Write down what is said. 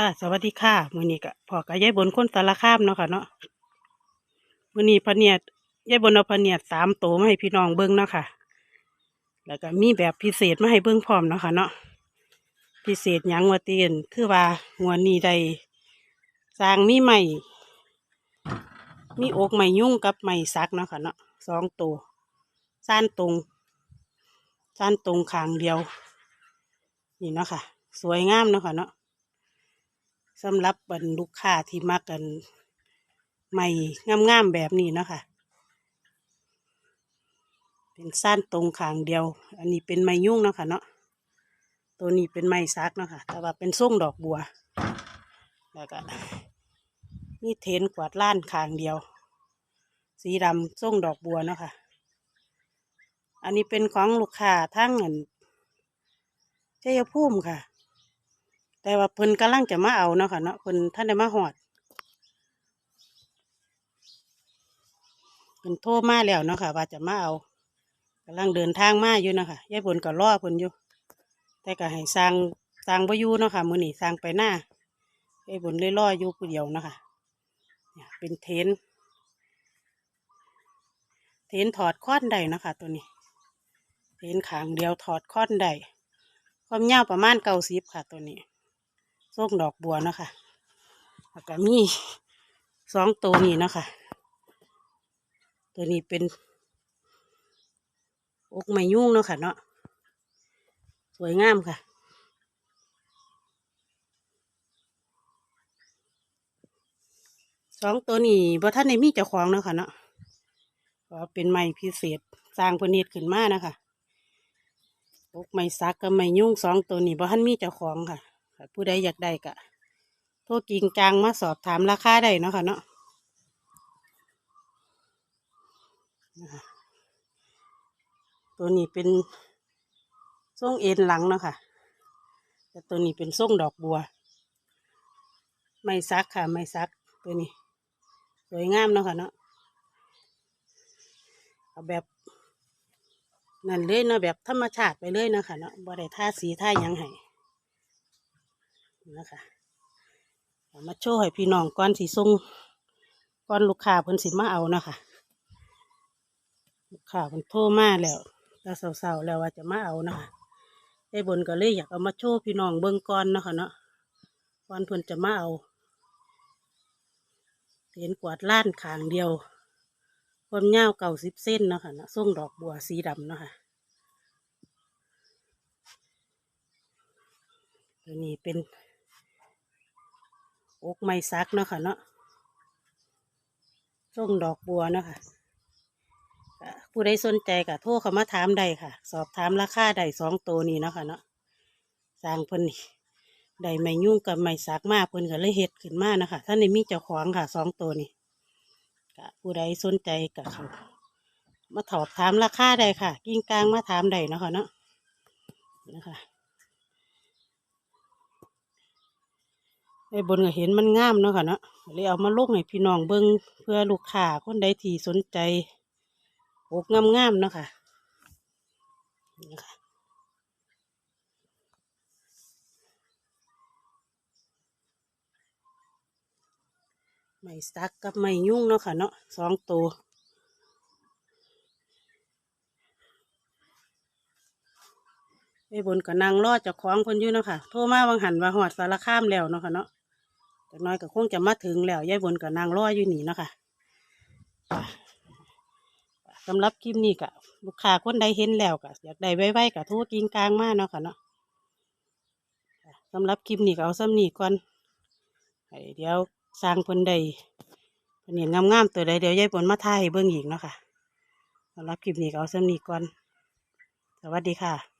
ค่ะสวัสดีค่ะมือนี้ก็พอกับยายบนคนสารคามเนาะค่ะเนาะมือนี้พะเนียดยายบนเอาพะเนียดสามตัวมาให้พี่น้องเบิ่งเนาะค่ะ แล้วก็มีแบบพิเศษมาให้เบิ่งพร้อมเนาะค่ะเนาะพิเศษหยังว่าเตียนคือว่างวดนี้ได้สร้างมีใหม่ มีอกใหม่ยุ่งกับใหม่ซักเนาะค่ะเนาะสองตัวซ่านตรงซ่านตรงขางเดียว นี่เนาะค่ะ สวยงามเนาะค่ะเนาะ สำหรับบรรลูกค้าที่มักกันใหม่งามๆแบบนี้นะคะเป็นสั้นตรงขางเดียว อันนี้เป็นไม้ยุ่งเนาะค่ะเนาะตัวนี้เป็นไม้ซักเนาะค่ะแต่ว่าเป็นส่งดอกบัว แล้วก็นี่เทนกวาดล้านขางเดียว สีดำส่งดอกบัวเนาะค่ะ อันนี้เป็นของลูกค้าทั้งเงินเจ้าพุ่มค่ะ แต่ว่าเพิ่นกำลังจะมาเอาเนาะค่ะเนาะเพิ่นท่านได้มาหอดเพิ่นโทรมาแล้วเนาะค่ะ ว่าจะมาเอากำลังเดินทางมาอยู่เนาะค่ะยายบนก็รอเพิ่นอยู่ แต่ก็ให้สร้างสร้างบ่อยู่เนาะค่ะมื้อนี้สร้างไปหน้ายายบนเลยรออยู่ผู้เดียวเนาะค่ะเนี่ยเป็นเทน เทนถอดค้อนได้นะคะตัวนี้ เทนขางเดียวถอดค้อนได้ความยาวประมาณเก้าสิบค่ะตัวนี้ ส้มดอกบัวเนาะค่ะแล้วก็มีสองตัวนี้เนาะค่ะ ตัวนี้เป็นอกไม้ยุ่งเนาะค่ะเนาะสวยงามค่ะสองตัวนี้บ่ท่านในมีเจ้าของเนาะค่ะเนาะก็เป็นไม้พิเศษสร้างพนเนิดขึ้นมานะคะอกไม้ซักกับไม้ยุ่งสองตัวนี้บ่ท่านมีเจ้าของค่ะ ผู้ใดอยากได้ก็โทรกิงจางมาสอบถามราคาได้เนาะค่ะเนาะตัวนี้เป็นส่งเอ็นหลังเนาะค่ะ แต่ตัวนี้เป็นส่งดอกบัว ไม่ซักค่ะ ไม่ซักตัวนี้ สวยงามเนาะค่ะเนาะ เอาแบบนั่นเลยเนาะแบบธรรมชาติไปเลยเนาะค่ะเนาะบ่ได้ท่าสีท่ายังให้ นะคะมาโชว์ให้พี่น้องก่อนสีส่งก่อนลูกค้าเพิ่นสิมาเอานะคะลูกค้าเพิ่นโทรมาแล้วตาเศร้าๆแล้วว่าจะมาเอานะคะไอ้บนก็เลยอยากเอามาโชว์พี่น้องเบิ่งก่อนนะคะเนาะก่อนเพิ่นจะมาเอาเห็นกวาดล้านขางเดียว ความยาวเก่าสิบเส้นนะคะนะส่งดอกบัวสีดำนะคะตัวนี้เป็น อกไม้ซักเนาะค่ะเนาะส่งดอกบัวเนาะค่ะผู้ใดสนใจก็โทรเข้ามาถามได้ค่ะ สอบถามราคาได้สองตัวนี้เนาะค่ะเนาะสร้างเพิ่นนี่ได้ไม้ยุ่งกับไม้ซักมากเพิ่นก็เลยเฮ็ดขึ้นมากนะคะท่านนี้มีเจ้าของค่ะสองตัวนี้ก็ผู้ใดสนใจก็เขามาถอบถามราคาได้ค่ะ กิ้งกลางมาถามได้เนาะค่ะเนาะนะคะ ไอ้บนก็เห็นมันงามเนาะค่ะเนาะเลยเอามาลงให้พี่น้องเบิ่งเพื่อลูกค้าคนใดที่สนใจอกงามๆเนาะค่ะไม่ซักกับไม่ยุ่งเนาะค่ะเนาะสองตัวไอ้บนก็นั่งรอเจ้าของคนอยู่เนาะค่ะ โทรมาวังหันว่าหอดสารคามแล้วเนาะค่ะเนาะ จากน้อยก็คงจะมาถึงแล้วยายบนกับนางรออยู่นี่เนาะคะค่ะสำหรับคลิปนี้ก็ลูกค้าคนใดเห็นแล้วก็อยากได้ไว้ๆก็ทรกินกลางมากเนาะค่ะเนาะสำหรับคลิปนี้ก็เอาซ้ำนี้ก่อนเดี๋ยวสร้างเพิ่นใดเพิ่นเห็นงามๆตัวใดเดี๋ยวยายบนมาถ่ายเบิ่งอีกเนาะค่ะสำหรับคลิปนี้ก็เอาซ้ำนี้ก่อน สวัสดีค่ะ